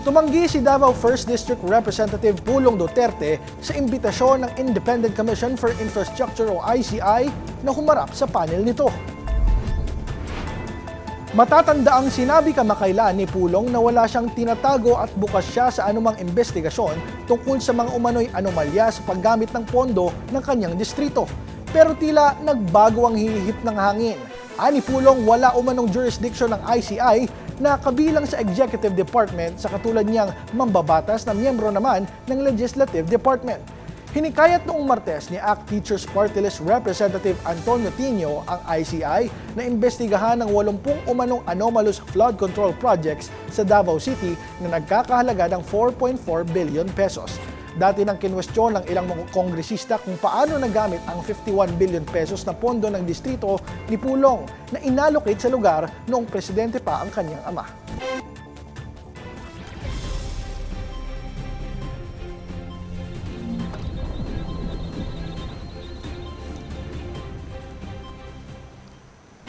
Tumanggi si Davao 1st District Representative Pulong Duterte sa imbitasyon ng Independent Commission for Infrastructure o ICI na humarap sa panel nito. Matatanda ang sinabi kamakailan ni Pulong na wala siyang tinatago at bukas siya sa anumang investigasyon tungkol sa mga umano'y anomalya sa paggamit ng pondo ng kanyang distrito. Pero tila nagbago ang hihip ng hangin. Ani Pulong wala umanong jurisdiction ng ICI na kabilang sa Executive Department sa katulad niyang mambabatas na miyembro naman ng Legislative Department. Hinikayat noong Martes ni ACT Teachers Party List Representative Antonio Tino ang ICI na imbestigahan ng 80 umanong anomalous flood control projects sa Davao City na nagkakahalaga ng 4.4 billion pesos. Dati nang kinwestiyon ng ilang mga kongresista kung paano nagamit ang 51 billion pesos na pondo ng distrito ni Pulong na inallocate sa lugar noong presidente pa ang kanyang ama.